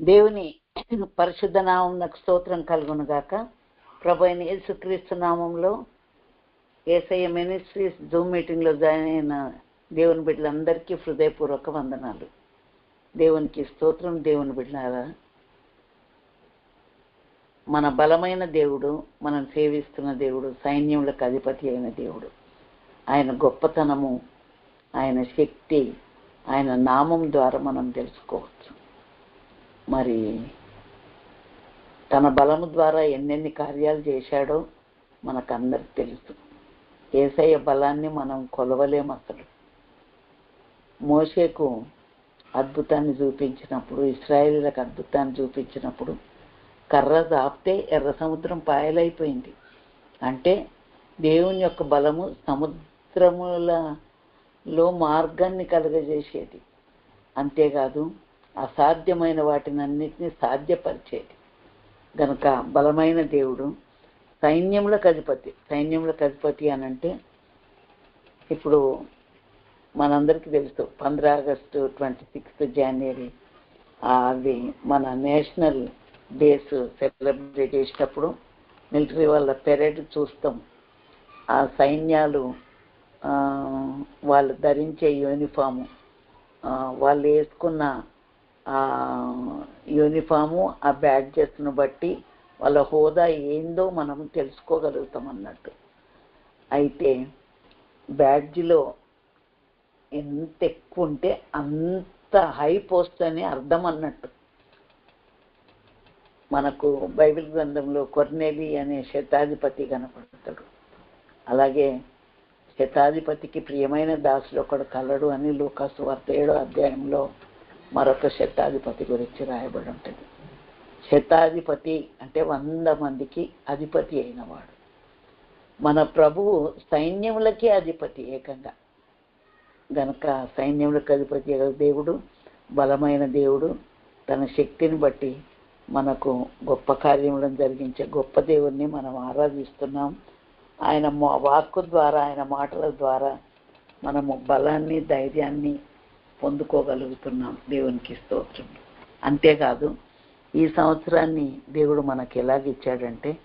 దేవుని పరిశుద్ధ నామంకు స్తోత్రం కలుగును గాక ప్రభు అయిన యేసుక్రీస్తు నామంలో ఏసఐ మినిస్ట్రీస్ జూమ్ మీటింగ్లో జాయిన్ అయిన దేవుని బిడ్డలందరికీ హృదయపూర్వక వందనాలు. దేవునికి స్తోత్రం దేవుని బిడ్డలారా. మన బలమైన దేవుడు మనం సేవిస్తున్న దేవుడు సైన్యములకు అధిపతి అయిన దేవుడు. ఆయన గొప్పతనము ఆయన శక్తి ఆయన నామం ద్వారా మనం తెలుసుకోవచ్చు. మరి తన బలము ద్వారా ఎన్నెన్ని కార్యాలు చేశాడో మనకందరికి తెలుసు. ఏసయ్య బలాన్ని మనం కొలవలేం అసలు. మోషేకు అద్భుతాన్ని చూపించినప్పుడు ఇస్రాయేలీలకు అద్భుతాన్ని చూపించినప్పుడు కర్ర దాపితే ఎర్ర సముద్రం పాయలైపోయింది. అంటే దేవుని యొక్క బలము సముద్రములలో మార్గాన్ని కలుగజేసేది. అంతేకాదు అసాధ్యమైన వాటిని అన్నిటినీ సాధ్యపరిచేది. గనక బలమైన దేవుడు సైన్యములకు అధిపతి. సైన్యములకు అధిపతి అని అంటే ఇప్పుడు మనందరికీ తెలుసు పంద్రా ఆగస్టు ట్వంటీ సిక్స్త్ జనవరి అది మన నేషనల్ డేస్ సెలబ్రేట్ చేసేటప్పుడు మిలిటరీ వాళ్ళ పెరేడ్ చూస్తాం. ఆ సైన్యాలు వాళ్ళు ధరించే యూనిఫాము వాళ్ళు వేసుకున్న యూనిఫాము ఆ బ్యాడ్జెస్ను బట్టి వాళ్ళ హోదా ఏందో మనం తెలుసుకోగలుగుతాం అన్నట్టు. అయితే బ్యాడ్జ్లో ఎంత ఎక్కువ ఉంటే అంత హై పోస్ట్ అని అర్థం అన్నట్టు. మనకు బైబిల్ గ్రంథంలో కొర్నేలి అనే శతాధిపతి కనపడతాడు. అలాగే శతాధిపతికి ప్రియమైన దాసులు ఒకడు కలడు అని లోకాసు వార్త ఏడో అధ్యాయంలో మరొక శతాధిపతి గురించి రాయబడి ఉంటుంది. శతాధిపతి అంటే వంద మందికి అధిపతి అయినవాడు. మన ప్రభువు సైన్యములకే అధిపతి ఏకంగా. గనక సైన్యములకు అధిపతి దేవుడు బలమైన దేవుడు తన శక్తిని బట్టి మనకు గొప్ప కార్యములను జరిగించే గొప్ప దేవుణ్ణి మనం ఆరాధిస్తున్నాం. ఆయన వాక్కు ద్వారా ఆయన మాటల ద్వారా మనము బలాన్ని ధైర్యాన్ని పొందుకోగలుగుతున్నాం దేవునికి స్తోత్రం. అంతేకాదు ఈ సంవత్సరాన్ని దేవుడు మనకు ఎలాగిచ్చాడంటే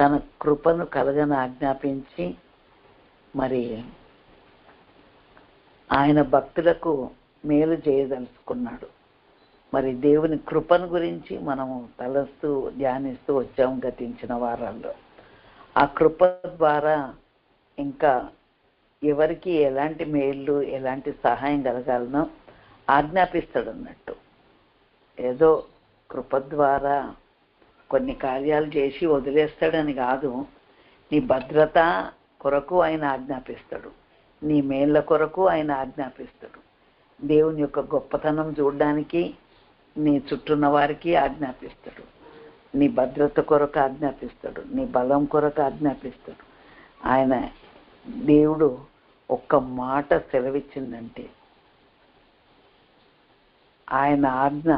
తన కృపను కలగని ఆజ్ఞాపించి మరి ఆయన భక్తులకు మేలు చేయదలుచుకున్నాడు. మరి దేవుని కృపను గురించి మనము తలస్తూ ధ్యానిస్తూ వచ్చాము గతించిన వారాల్లో. ఆ కృప ద్వారా ఇంకా ఎవరికి ఎలాంటి మేళ్ళు ఎలాంటి సహాయం కలగాలనో ఆజ్ఞాపిస్తాడు అన్నట్టు ఏదో కృప ద్వారా కొన్ని కార్యాలు చేసి వదిలేస్తాడని కాదు. నీ భద్రత కొరకు ఆయన ఆజ్ఞాపిస్తాడు. నీ మేళ్ళ కొరకు ఆయన ఆజ్ఞాపిస్తాడు. దేవుని యొక్క గొప్పతనం చూడడానికి నీ చుట్టూన్న వారికి ఆజ్ఞాపిస్తాడు. నీ భద్రత కొరకు ఆజ్ఞాపిస్తాడు. నీ బలం కొరకు ఆజ్ఞాపిస్తాడు. ఆయన దేవుడు ఒక్క మాట సెలవిచ్చిందంటే ఆయన ఆజ్ఞ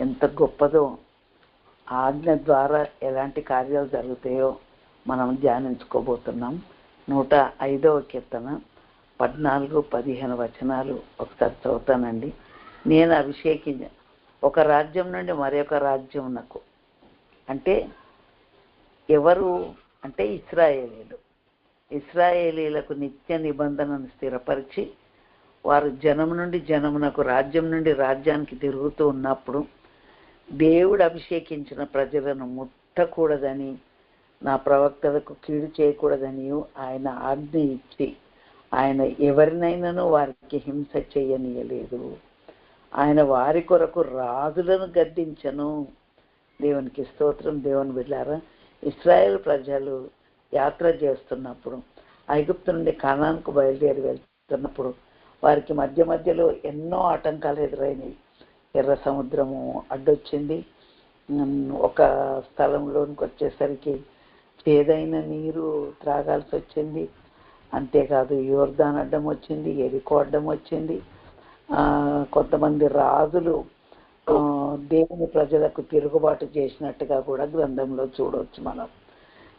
ఎంత గొప్పదో ఆజ్ఞ ద్వారా ఎలాంటి కార్యాలు జరుగుతాయో మనం ధ్యానించుకోబోతున్నాం. నూట ఐదవ కీర్తన పద్నాలుగు పదిహేను వచనాలు ఒకసారి చదువుతానండి. నేను అభిషేకించ ఒక రాజ్యం నుండి మరొక రాజ్యం నాకు అంటే ఎవరు అంటే ఇస్రాయేలీలు. ఇస్రాయేలీలకు నిత్య నిబంధనను స్థిరపరిచి వారు జనం నుండి జనమునకు రాజ్యం నుండి రాజ్యానికి తిరుగుతూ ఉన్నప్పుడు దేవుడు అభిషేకించిన ప్రజలను ముట్టకూడదని నా ప్రవక్తలకు కీడు చేయకూడదని ఆయన ఆజ్ఞ ఇచ్చి ఆయన ఎవరినైనాను వారికి హింస చేయనీయలేదు. ఆయన వారి కొరకు రాజులను గద్దించను. దేవునికి స్తోత్రం. దేవుని బిడ్డారా ఇస్రాయేల్ ప్రజలు యాత్ర చేస్తున్నప్పుడు ఐగుప్తు నుండి కానానికి బయలుదేరి వెళ్తున్నప్పుడు వారికి మధ్య మధ్యలో ఎన్నో ఆటంకాలు ఎదురైనవి. ఎర్ర సముద్రము అడ్డొచ్చింది. ఒక స్థలంలోనికి వచ్చేసరికి ఏదైనా నీరు త్రాగాల్సి వచ్చింది. అంతేకాదు యోర్దాన్ అడ్డం వచ్చింది ఎరికో అడ్డం వచ్చింది. కొంతమంది రాజులు దేవుని ప్రజలకు తిరుగుబాటు చేసినట్టుగా కూడా గ్రంథంలో చూడవచ్చు మనం.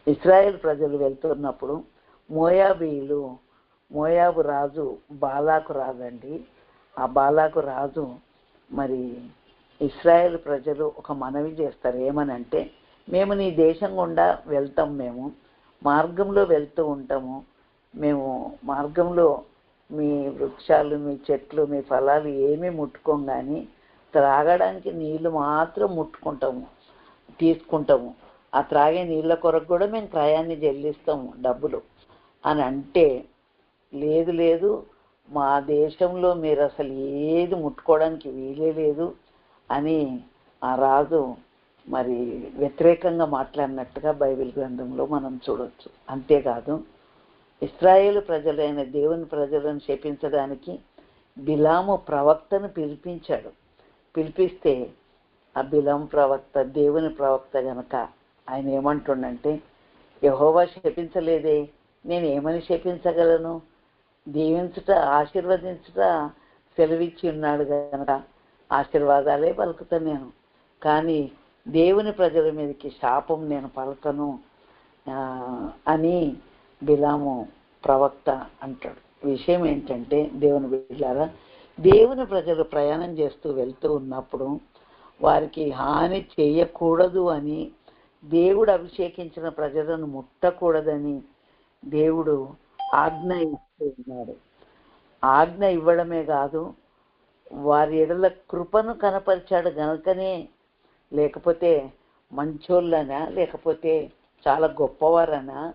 ఇస్రాయేల్ ప్రజలు వెళ్తున్నప్పుడు మోయాబీలు మోయాబు రాజు బాలాకు రాజండి ఆ బాలాకు రాజు మరి ఇస్రాయేల్ ప్రజలు ఒక మనవి చేస్తారు. ఏమనంటే మేము నీ దేశం గుండా వెళ్తాం మేము. మార్గంలో వెళ్తూ ఉంటాము. మేము మార్గంలో మీ వృక్షాలు మీ చెట్లు మీ ఫలాలు ఏమీ ముట్టుకోం కానీ త్రాగడానికి నీళ్ళు మాత్రం ముట్టుకుంటాము తీసుకుంటాము. ఆ త్రాగే నీళ్ళ కొరకు కూడా మేము క్రయాన్ని చెల్లిస్తాము డబ్బులు. అని అంటే లేదు లేదు మా దేశంలో మీరు అసలు ఏది ముట్టుకోవడానికి వీలే లేదు అని ఆ రాజు మరి వ్యతిరేకంగా మాట్లాడినట్టుగా బైబిల్ గ్రంథంలో మనం చూడవచ్చు అంతేకాదు ఇస్రాయేల్ ప్రజలైన దేవుని ప్రజలను శపించడానికి బిలాము ప్రవక్తను పిలిపించాడు. పిలిపిస్తే ఆ బిలాం ప్రవక్త దేవుని ప్రవక్త గనక ఆయన ఏమంటుండంటే యహోవా శపించలేదే నేను ఏమని శపించగలను? దీవించుట ఆశీర్వదించుట సెలవిచ్చి ఉన్నాడు కనుక ఆశీర్వాదాలే పలుకుతాను నేను. కానీ దేవుని ప్రజల మీదకి శాపం నేను పలకను అని బిలాము ప్రవక్త అంటాడు. విషయం ఏంటంటే దేవుని బిడ్డారా దేవుని ప్రజలు ప్రయాణం చేస్తూ వెళ్తూ ఉన్నప్పుడు వారికి హాని చేయకూడదు అని దేవుడు అభిషేకించిన ప్రజలను ముట్టకూడదని దేవుడు ఆజ్ఞ ఇస్తూ ఉన్నాడు. ఆజ్ఞ ఇవ్వడమే కాదు వారి ఎడల కృపను కనపరిచాడు గనుకనే. లేకపోతే మంచోళ్ళనా? లేకపోతే చాలా గొప్పవారనా?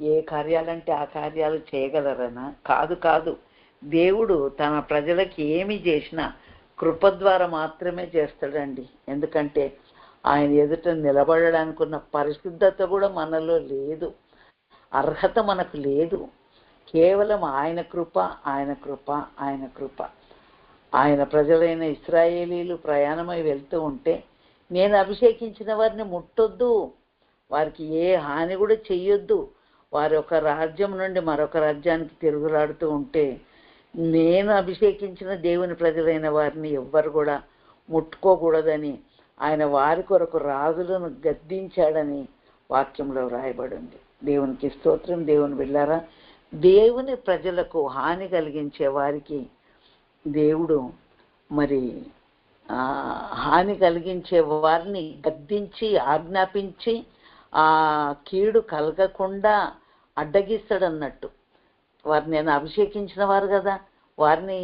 ఏ కార్యాలంటే ఆ కార్యాలు చేయగలరనా? కాదు కాదు. దేవుడు తన ప్రజలకి ఏమి చేసినా కృప ద్వారా మాత్రమే చేస్తాడండి. ఎందుకంటే ఆయన ఎదుట నిలబడడానికి ఉన్న పరిశుద్ధత కూడా మనలో లేదు. అర్హత మనకు లేదు. కేవలం ఆయన కృప ఆయన కృప ఆయన కృప. ఆయన ప్రజలైన ఇస్రాయేలీలు ప్రయాణమై వెళ్తూ ఉంటే నేను అభిషేకించిన వారిని ముట్టొద్దు. వారికి ఏ హాని కూడా చెయ్యొద్దు. వారి ఒక రాజ్యం నుండి మరొక రాజ్యానికి తిరుగులాడుతూ ఉంటే నేను అభిషేకించిన దేవుని ప్రజలైన వారిని ఎవ్వరు కూడా ముట్టుకోకూడదని ఆయన వారి కొరకు రాజులను గద్దించాడని వాక్యంలో వ్రాయబడి ఉంది దేవునికి స్తోత్రం. దేవుని వెళ్ళారా దేవుని ప్రజలకు హాని కలిగించే వారికి దేవుడు మరి హాని కలిగించే వారిని గద్దించి ఆజ్ఞాపించి ఆ కీడు కలగకుండా అడ్డగిస్తాడన్నట్టు. వారిని నేను అభిషేకించిన వారు కదా. వారిని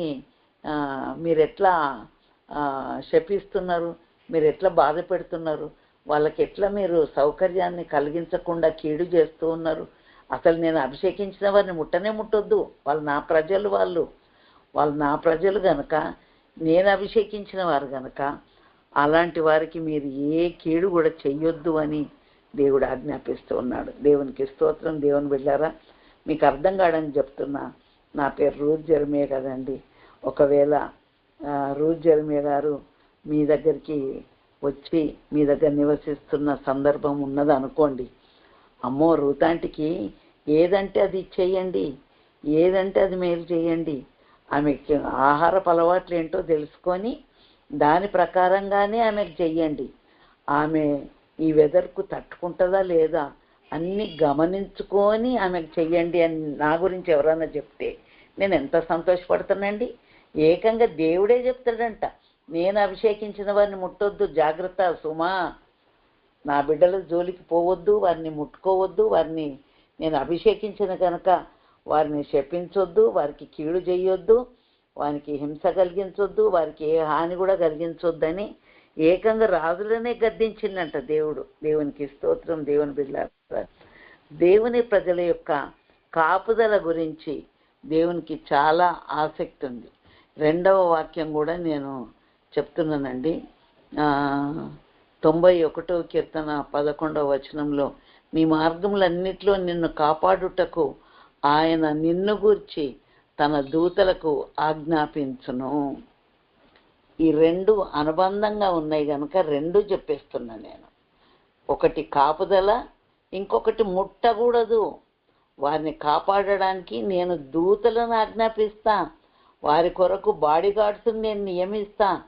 మీరెట్లా మీరు ఎట్లా శపిస్తున్నారు? మీరు ఎట్లా బాధ పెడుతున్నారు వాళ్ళకి ఎట్లా మీరు సౌకర్యాన్ని కలిగించకుండా కీడు చేస్తూ ఉన్నారు? అసలు నేను అభిషేకించిన వారిని ముట్టనే ముట్టొద్దు. వాళ్ళు నా ప్రజలు వాళ్ళు. వాళ్ళు నా ప్రజలు గనక నేను అభిషేకించిన వారు గనక అలాంటి వారికి మీరు ఏ కీడు కూడా చెయ్యొద్దు అని దేవుడు ఆజ్ఞాపిస్తూ ఉన్నాడు. దేవునికి స్తోత్రం. దేవుని బిడ్డారా మీకు అర్థం కాడని చెప్తున్నా. నా పేరు రూజ్ జర్మే కదండి. ఒకవేళ రూజ్ రూత్ జర్మే గారు మీ దగ్గరికి వచ్చి మీ దగ్గర నివసిస్తున్న సందర్భం ఉన్నది అనుకోండి. అమ్మో రూతాంటికి ఏదంటే అది ఇచ్చేయండి. ఏదంటే అది మేలు చేయండి. ఆమెకి ఆహారపు అలవాట్లు ఏంటో తెలుసుకొని దాని ప్రకారంగానే ఆమెకు చెయ్యండి. ఆమె ఈ వెదర్కు తట్టుకుంటుందా లేదా అన్ని గమనించుకొని ఆమెకు చెయ్యండి అని నా గురించి ఎవరన్నా చెప్తే నేను ఎంత సంతోషపడుతానండి ఏకంగా దేవుడే చెప్తాడంట. నేను అభిషేకించిన వారిని ముట్టొద్దు. జాగ్రత్త సుమా. నా బిడ్డల జోలికి పోవద్దు వారిని ముట్టుకోవద్దు వారిని నేను అభిషేకించిన కనుక వారిని శపించొద్దు వారికి కీడు చేయొద్దు వారికి హింస కలిగించొద్దు వారికి ఏ హాని కూడా కలిగించొద్దని ఏకంగా రాజులనే గద్దించిందంట దేవుడు. దేవునికి స్తోత్రం దేవుని బిడ్డ దేవుని ప్రజల యొక్క కాపుదల గురించి దేవునికి చాలా ఆసక్తి ఉంది. రెండవ వాక్యం కూడా నేను చెప్తున్నానండి. తొంభై ఒకటో కీర్తన పదకొండవ వచనంలో మీ మార్గములన్నిట్లో నిన్ను కాపాడుటకు ఆయన నిన్ను గూర్చి తన దూతలకు ఆజ్ఞాపించును. ఈ రెండు అనుబంధంగా ఉన్నాయి కనుక రెండు చెప్పేస్తున్నా నేను. ఒకటి కాపుదల ఇంకొకటి ముట్టకూడదు. వారిని కాపాడడానికి నేను దూతలను ఆజ్ఞాపిస్తా వారి కొరకు బాడీగార్డ్స్ని నేను నియమిస్తా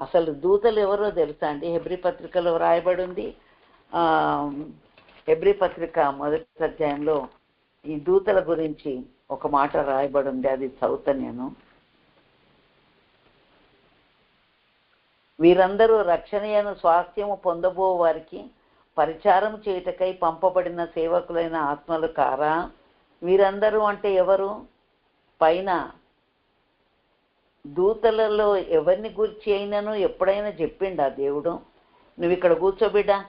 అసలు దూతలు ఎవరో తెలుసా అండి? హెబ్రి పత్రికలో రాయబడి ఉంది ఆ, హెబ్రి పత్రిక మొదటి అధ్యాయంలో ఈ దూతల గురించి ఒక మాట రాయబడి ఉంది అది చదువుతా నేను. వీరందరూ రక్షణయను స్వాస్థ్యము పొందబో వారికి పరిచారం చేయుటకై పంపబడిన సేవకులైన ఆత్మలు కారా? వీరందరూ అంటే ఎవరు? పైన దూతలలో ఎవరిని గురించి అయినను ఎప్పుడైనా చెప్పిండా దేవుడు? నువ్వు ఇక్కడ కూర్చోబిడ్డా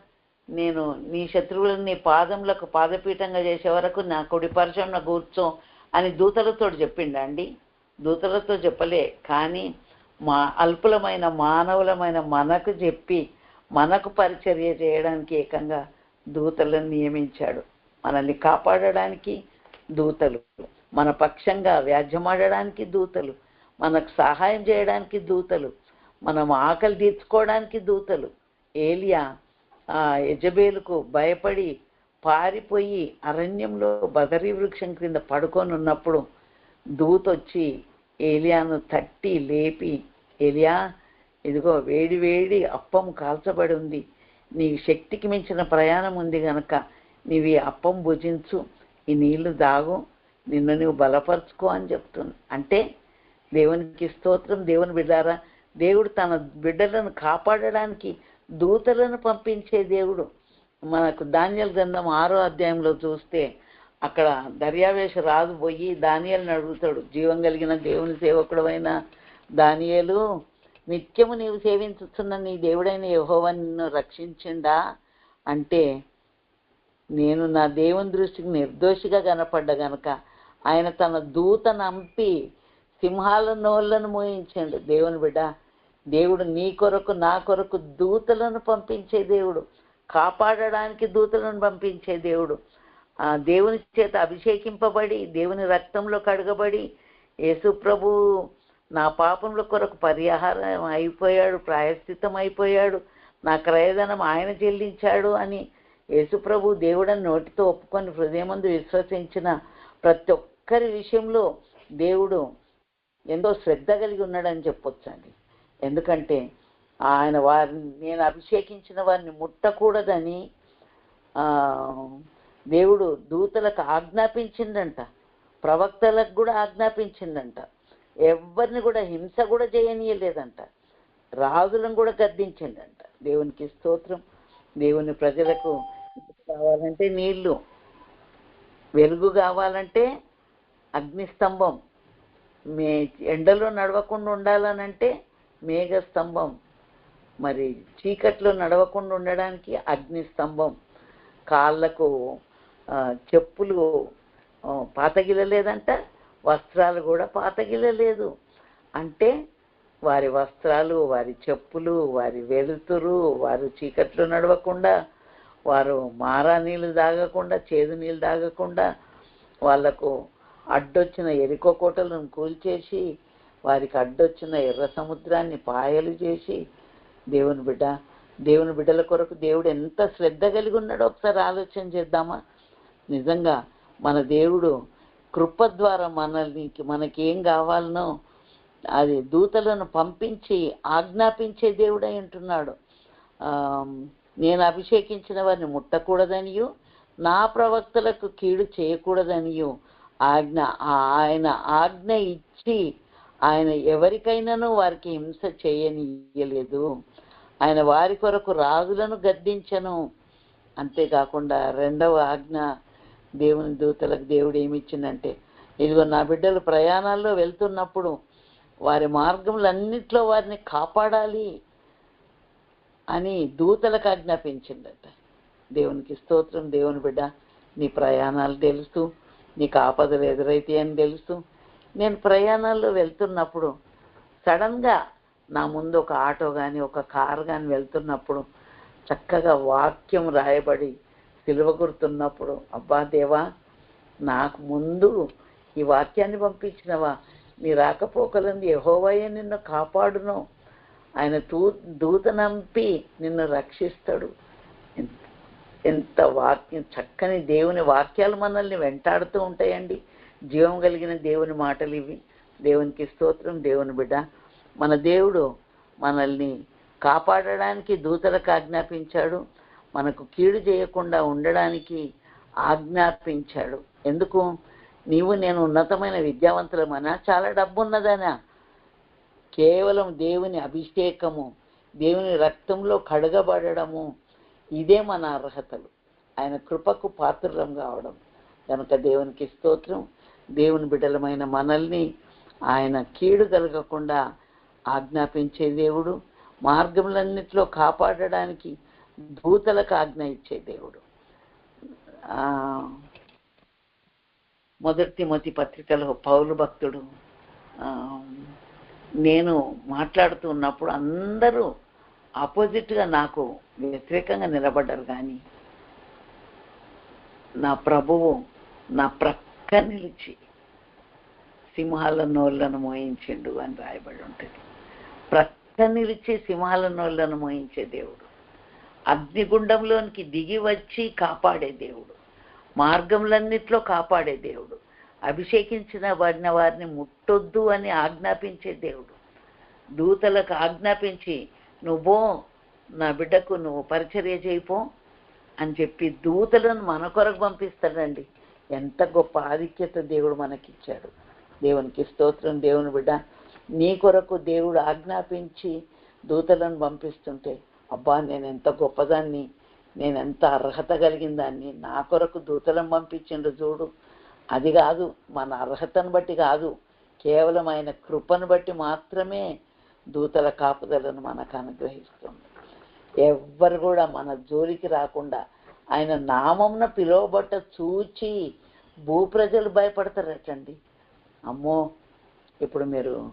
నేను నీ శత్రువులను నీ పాదములకు పాదపీఠంగా చేసే వరకు నా కుడి పరిశ్రమ కూర్చో అని దూతలతో చెప్పిండా అండి? దూతలతో చెప్పలే కానీ మా అల్పులమైన మానవులమైన మనకు చెప్పి మనకు పరిచర్య చేయడానికి ఏకంగా దూతలను నియమించాడు. మనల్ని కాపాడడానికి దూతలు మన పక్షంగా వ్యాజ్యమాడడానికి దూతలు మనకు సహాయం చేయడానికి దూతలు మనం ఆకలి తీర్చుకోవడానికి దూతలు. ఏలియా ఆ యజబేలుకు భయపడి పారిపోయి అరణ్యంలో బదరీ వృక్షం క్రింద పడుకొని ఉన్నప్పుడు దూతొచ్చి ఏలియాను తట్టి లేపి ఏలియా ఇదిగో వేడి వేడి అప్పం కాల్చబడి ఉంది. నీ శక్తికి మించిన ప్రయాణం ఉంది గనక నీవి అప్పం భుజించు ఈ నీళ్ళు దాగు నిన్ను నువ్వు బలపరుచుకో అని చెప్తుంది. అంటే దేవునికి స్తోత్రం దేవుని బిడ్డారా దేవుడు తన బిడ్డలను కాపాడడానికి దూతలను పంపించే దేవుడు. మనకు ధాన్యాల గ్రంథం ఆరో అధ్యాయంలో చూస్తే అక్కడ దర్యావేశ రాజు పోయి దానియాలను అడుగుతాడు. జీవం కలిగిన దేవుని సేవకుడు అయిన దానియాలు నిత్యము నీవు సేవించుతున్న నీ దేవుడైన యెహోవా నిన్ను రక్షించిండా? అంటే నేను నా దేవుని దృష్టికి నిర్దోషిగా కనపడ్డ గనక ఆయన తన దూత నంపి సింహాల నోళ్ళను మోయించండు. దేవుని బిడ్డ దేవుడు నీ కొరకు నా కొరకు దూతలను పంపించే దేవుడు. కాపాడడానికి దూతలను పంపించే దేవుడు. ఆ దేవుని చేత అభిషేకింపబడి దేవుని రక్తంలో కడగబడి యేసు ప్రభు నా పాపంలో కొరకు పరిహారం అయిపోయాడు ప్రాయశ్చితం అయిపోయాడు నా క్రయధనం ఆయన చెల్లించాడు అని యేసుప్రభు దేవుడని నోటితో ఒప్పుకొని హృదయమందు విశ్వసించిన ప్రతి ఒక్కరి విషయంలో దేవుడు ఎంతో శ్రద్ధ కలిగి ఉన్నాడని చెప్పొచ్చండి. ఎందుకంటే ఆయన వారిని నేను అభిషేకించిన వారిని ముట్టకూడదని దేవుడు దూతలకు ఆజ్ఞాపించిందంట ప్రవక్తలకు కూడా ఆజ్ఞాపించిందంట ఎవరిని కూడా హింస కూడా చేయనీయలేదంట. రాజులను కూడా గద్దించిందంట దేవునికి స్తోత్రం. దేవుని ప్రజలకు కావాలంటే నీళ్ళు వెలుగు కావాలంటే అగ్నిస్తంభం. మే ఎండలో నడవకుండా ఉండాలనంటే మేఘస్తంభం. మరి చీకట్లో నడవకుండా ఉండడానికి అగ్నిస్తంభం. కాళ్ళకు చెప్పులు పాతగిలలేదంట వస్త్రాలు కూడా పాతగిలలేదు. అంటే వారి వస్త్రాలు వారి చెప్పులు వారి వెలుతురు వారు చీకట్లో నడవకుండా వారు మారా నీళ్ళు తాగకుండా చేదు నీళ్ళు తాగకుండా వాళ్ళకు అడ్డొచ్చిన ఎరికో కోటలను కూల్చేసి వారికి అడ్డొచ్చిన ఎర్ర సముద్రాన్ని పాయలు చేసి దేవుని బిడ్డ దేవుని బిడ్డల కొరకు దేవుడు ఎంత శ్రద్ధ కలిగి ఉన్నాడో ఒకసారి ఆలోచన చేద్దామా? నిజంగా మన దేవుడు కృప ద్వారా మనల్ని మనకేం కావాలనో అది దూతలను పంపించి ఆజ్ఞాపించే దేవుడై ఉంటున్నాడు. నేను అభిషేకించిన వారిని ముట్టకూడదనియు నా ప్రవక్తలకు కీడు చేయకూడదనియు ఆజ్ఞ ఆయన ఆజ్ఞ ఇచ్చి ఆయన ఎవరికైనాను వారికి హింస చేయనియలేదు. ఆయన వారి కొరకు రాజులను గద్దించను. అంతేకాకుండా రెండవ ఆజ్ఞ దేవుని దూతలకు దేవుడు ఏమిచ్చిందంటే ఇదిగో నా బిడ్డలు ప్రయాణాల్లో వెళ్తున్నప్పుడు వారి మార్గములన్నిట్లో వారిని కాపాడాలి అని దూతలకు ఆజ్ఞాపించిందట. దేవునికి స్తోత్రం దేవుని బిడ్డ నీ ప్రయాణాలు తెలుస్తూ నీకు ఆపదలు ఎదురైతే అని తెలుసు నేను ప్రయాణాల్లో వెళ్తున్నప్పుడు సడన్గా నా ముందు ఒక ఆటో కానీ ఒక కారు కానీ వెళ్తున్నప్పుడు చక్కగా వాక్యం రాయబడి సిలువ గుర్తున్నప్పుడు అబ్బా దేవా నాకు ముందు ఈ వాక్యాన్ని పంపించినవా? నీ రాకపోకలంది యెహోవాయే నిన్ను కాపాడును. ఆయన దూ దూత నంపి నిన్ను రక్షిస్తాడు. ఎంత- ఎంత వాక్యం చక్కని దేవుని వాక్యాలు మనల్ని వెంటాడుతూ ఉంటాయండి. జీవం కలిగిన దేవుని మాటలు ఇవి. దేవునికి స్తోత్రం దేవుని బిడ్డ. మన దేవుడు మనల్ని కాపాడడానికి దూతలకు ఆజ్ఞాపించాడు. మనకు కీడు చేయకుండా ఉండడానికి ఆజ్ఞాపించాడు. ఎందుకు? నీవు నేను ఉన్నతమైన విద్యావంతులమనా చాలా డబ్బు ఉన్నదనా కేవలం దేవుని అభిషేకము దేవుని రక్తంలో కడగబడము ఇదే మన అర్హతలు. ఆయన కృపకు పాత్రులం కావడం. కనుక దేవునికి స్తోత్రం. దేవుని బిడ్డలమైన మనల్ని ఆయన కీడు కలగకుండా ఆజ్ఞాపించే దేవుడు. మార్గములన్నిట్లో కాపాడడానికి దూతలకు ఆజ్ఞ ఇచ్చే దేవుడు. మొదటి మొదటి పత్రికలో పౌలు భక్తుడు నేను మాట్లాడుతూ ఉన్నప్పుడు అందరూ ఆపోజిట్గా నాకు వ్యతిరేకంగా నిలబడ్డారు కానీ నా ప్రభువు నా ప్రక్క నిలిచి సింహాల నోళ్ళను మోయించిండు అని రాయబడి ఉంటుంది. ప్రక్క నిలిచి సింహాల నోళ్ళను మోయించే దేవుడు. అగ్నిగుండంలోనికి దిగి వచ్చి కాపాడే దేవుడు. మార్గములన్నిట్లో కాపాడే దేవుడు. అభిషేకించిన వారిన వారిని ముట్టొద్దు అని ఆజ్ఞాపించే దేవుడు. దూతలకు ఆజ్ఞాపించి నువ్వో నా బిడ్డకు నువ్వు పరిచర్య చేయిపో అని చెప్పి దూతలను మన కొరకు పంపిస్తాడండి. ఎంత గొప్ప ఆధిక్యత దేవుడు మనకిచ్చాడు. దేవునికి స్తోత్రం దేవుని బిడ్డ. నీ కొరకు దేవుడు ఆజ్ఞాపించి దూతలను పంపిస్తుంటే అబ్బా నేను ఎంత గొప్పదాన్ని నేను ఎంత అర్హత కలిగిన దాన్ని నా కొరకు దూతలను పంపించిండు చూడు. అది కాదు మన అర్హతను బట్టి కాదు కేవలం ఆయన కృపను బట్టి మాత్రమే దూతల కాపుదలను మనకు అనుగ్రహిస్తుంది. ఎవ్వరు కూడా మన జోలికి రాకుండా ఆయన నామంన పిలువబట్ట చూచి భూ ప్రజలు భయపడతారటండి. అమ్మో ఇప్పుడు మీరు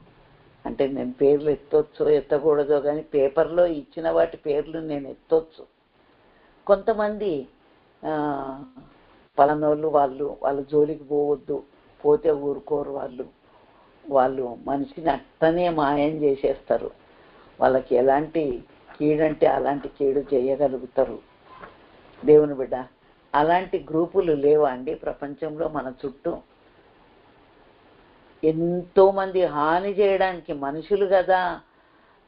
అంటే నేను పేర్లు ఎత్తొచ్చు ఎత్తకూడదో కానీ పేపర్లో ఇచ్చిన వాటి పేర్లు నేను ఎత్తొచ్చు. కొంతమంది పలనోళ్ళు వాళ్ళు వాళ్ళ జోలికి పోవద్దు పోతే ఊరుకోరు వాళ్ళు. వాళ్ళు మనిషిని అట్టనే మాయం చేసేస్తారు. వాళ్ళకి ఎలాంటి కీడంటే అలాంటి కీడు చేయగలుగుతారు. దేవుని బిడ్డ అలాంటి గ్రూపులు లేవా అండి ప్రపంచంలో మన చుట్టూ. ఎంతోమంది హాని చేయడానికి మనుషులు కదా.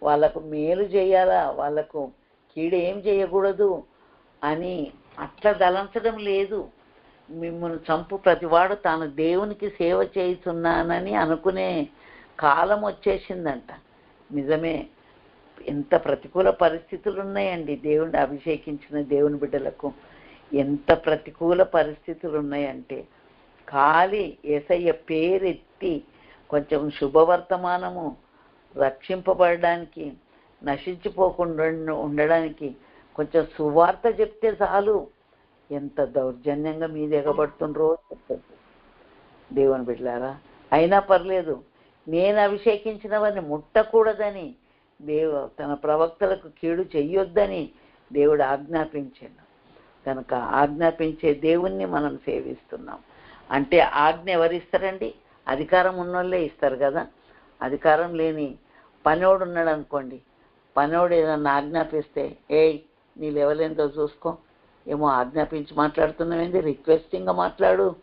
వాళ్ళకు మేలు చేయాలా? వాళ్ళకు కీడు ఏం చేయకూడదు అని అట్లా దళంచడం లేదు. మిమ్మల్ని చంపు ప్రతివాడు తాను దేవునికి సేవ చేస్తున్నానని అనుకునే కాలం వచ్చేసిందంట. నిజమే. ఎంత ప్రతికూల పరిస్థితులు ఉన్నాయండి దేవుని అభిషేకించిన దేవుని బిడ్డలకు. ఎంత ప్రతికూల పరిస్థితులు ఉన్నాయంటే ఖాళీ ఏసయ్య పేరెత్తి కొంచెం శుభవర్తమానము రక్షింపబడడానికి నశించిపోకుండా ఉండడానికి కొంచెం సువార్త చెప్తే చాలు. ఎంత దౌర్జన్యంగా మీద ఎగబడుతుండ్రో చెప్పండి. దేవుని బిడ్డారా అయినా పర్లేదు నేను అభిషేకించినవన్నీ ముట్టకూడదని దేవు తన ప్రవక్తలకు కీడు చెయ్యొద్దని దేవుడు ఆజ్ఞాపించాడు. కనుక ఆజ్ఞాపించే దేవుణ్ణి మనం సేవిస్తున్నాం. అంటే ఆజ్ఞ ఎవరిస్తారండి? అధికారం ఉన్నోళ్ళే ఇస్తారు కదా? అధికారం లేని పనోడు ఉన్నాడు అనుకోండి. పనోడు ఏదన్నా ఆజ్ఞాపిస్తే ఏయ్ నీ లెవెల్ ఏందో చూసుకో. ఏమో ఆజ్ఞాపించి మాట్లాడుతున్నామేంది రిక్వెస్టింగ్గా మాట్లాడు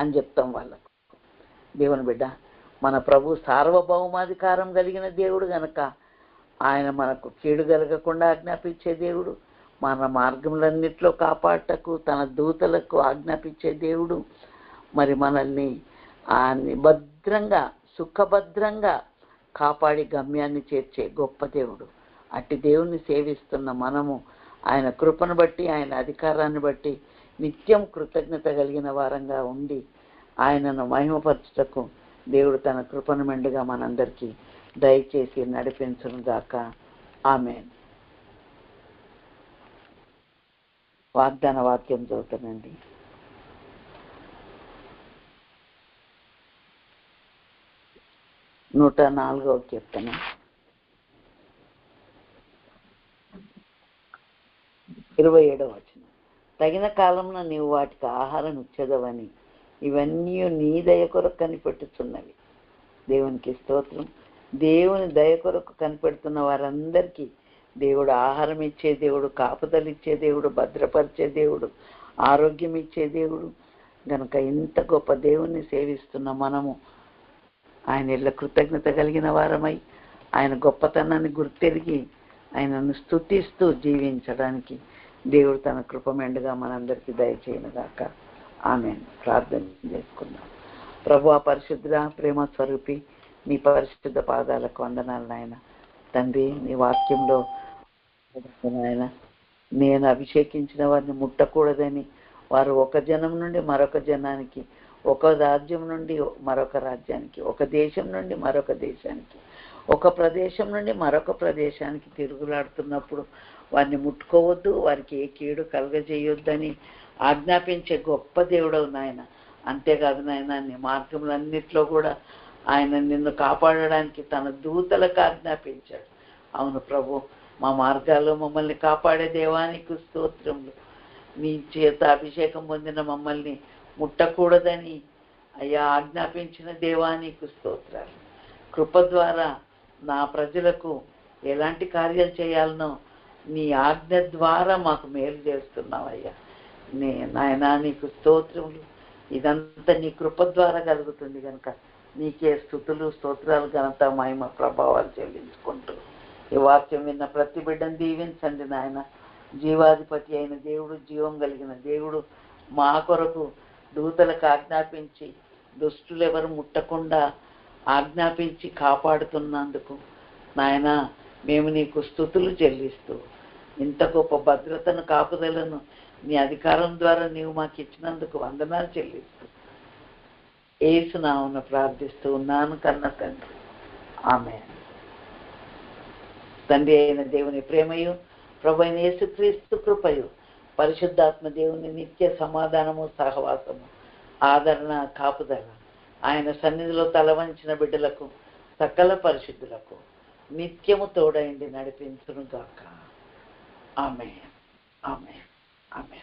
అని చెప్తాం వాళ్ళకు. దేవుని బిడ్డ మన ప్రభు సార్వభౌమాధికారం కలిగిన దేవుడు గనక ఆయన మనకు కీడు కలగకుండా ఆజ్ఞాపించే దేవుడు మన మార్గములన్నిట్లో కాపాడటకు తన దూతలకు ఆజ్ఞాపించే దేవుడు. మరి మనల్ని ఆయన్ని భద్రంగా సుఖభద్రంగా కాపాడి గమ్యాన్ని చేర్చే గొప్ప దేవుడు. అట్టి దేవుణ్ణి సేవిస్తున్న మనము ఆయన కృపను బట్టి ఆయన అధికారాన్ని బట్టి నిత్యం కృతజ్ఞత కలిగిన వారంగా ఉండి ఆయనను మహిమపరచుటకు దేవుడు తన కృపను మెండుగా మనందరికీ దయచేసి నడిపించును గాక. ఆమె వాగ్దాన వాక్యం చదువుతానండి. నూట నాలుగవ కీర్తన. ఇరవై ఏడవ వచ్చిన తగిన కాలంలో నీవు వాటికి ఆహారం ఇచ్చేదవని. ఇవన్నీ నీ దయ కొరకు కనిపెట్టుచున్నవి. దేవునికి స్తోత్రం. దేవుని దయ కొరకు కనిపెడుతున్న వారందరికీ దేవుడు ఆహారం ఇచ్చే దేవుడు కాపుదలు ఇచ్చే దేవుడు భద్రపరిచే దేవుడు ఆరోగ్యం ఇచ్చే దేవుడు. గనక ఇంత గొప్ప దేవుణ్ణి సేవిస్తున్న మనము ఆయన ఇళ్ళ కృతజ్ఞత కలిగిన వారమై ఆయన గొప్పతనాన్ని గుర్తెరిగి ఆయనను స్తుతిస్తూ జీవించడానికి దేవుడు తన కృపమెండుగా మనందరికీ దయచేయనుగాక ఆమె ప్రార్థన చేసుకుందాం. ప్రభు పరిశుద్ధ ప్రేమ స్వరూపి నీ పరిశుద్ధ పాదాలకు వందనాలు నాయన. తండ్రి నీ వాక్యంలో నాయన నేను అభిషేకించిన వారిని ముట్టకూడదని వారు ఒక జనం నుండి మరొక జనానికి ఒక రాజ్యం నుండి మరొక రాజ్యానికి ఒక దేశం నుండి మరొక దేశానికి ఒక ప్రదేశం నుండి మరొక ప్రదేశానికి తిరుగులాడుతున్నప్పుడు వారిని ముట్టుకోవద్దు వారికి ఏ కీడు కలగజేయొద్దని ఆజ్ఞాపించే గొప్ప దేవుడవు నాయన. అంతేకాదు నాయన నీ మార్గములన్నిట్లో కూడా ఆయన నిన్ను కాపాడడానికి తన దూతలకు ఆజ్ఞాపించాడు. అవును ప్రభు మా మార్గాల్లో మమ్మల్ని కాపాడే దేవానికి స్తోత్రములు. నీ చేత అభిషేకం పొందిన మమ్మల్ని ముట్టకూడదని అయ్యా ఆజ్ఞాపించిన దేవానికి స్తోత్రాలు. కృప ద్వారా నా ప్రజలకు ఎలాంటి కార్యాలు చేయాలనో నీ ఆజ్ఞ ద్వారా మాకు మేలు చేస్తున్నావయ్యా. నీ నాయనా నీకు స్తోత్రములు. ఇదంతా నీ కృప ద్వారా కలుగుతుంది కనుక నీకే స్థుతులు స్తోత్రాలు ఘనత మహిమ ప్రభావాలు చెల్లించుకుంటూ. ఈ వాక్యం విన్న ప్రతి బిడ్డను దీవించండి నాయన. జీవాధిపతి అయిన దేవుడు జీవం కలిగిన దేవుడు మా కొరకు దూతలకు ఆజ్ఞాపించి దుష్టులు ఎవరు ముట్టకుండా ఆజ్ఞాపించి కాపాడుతున్నందుకు నాయన మేము నీకు స్థుతులు చెల్లిస్తూ ఇంత గొప్ప భద్రతను కాపుదలను నీ అధికారం ద్వారా నీవు మాకు ఇచ్చినందుకు వందనాలు చెల్లిస్తూ ఏసునామను ప్రార్థిస్తూ ఉన్నాను కన్న తండ్రి. ఆమె తండ్రి అయిన దేవుని ప్రేమయు ప్రభు అయిన యేసుక్రీస్తు కృపయు పరిశుద్ధాత్మ దేవుని నిత్య సమాధానము సహవాసము ఆదరణ కాపుదల ఆయన సన్నిధిలో తలవంచిన బిడ్డలకు సకల పరిశుద్ధులకు నిత్యము తోడైండి నడిపించును గాక ఆమె ఆమె ఆమె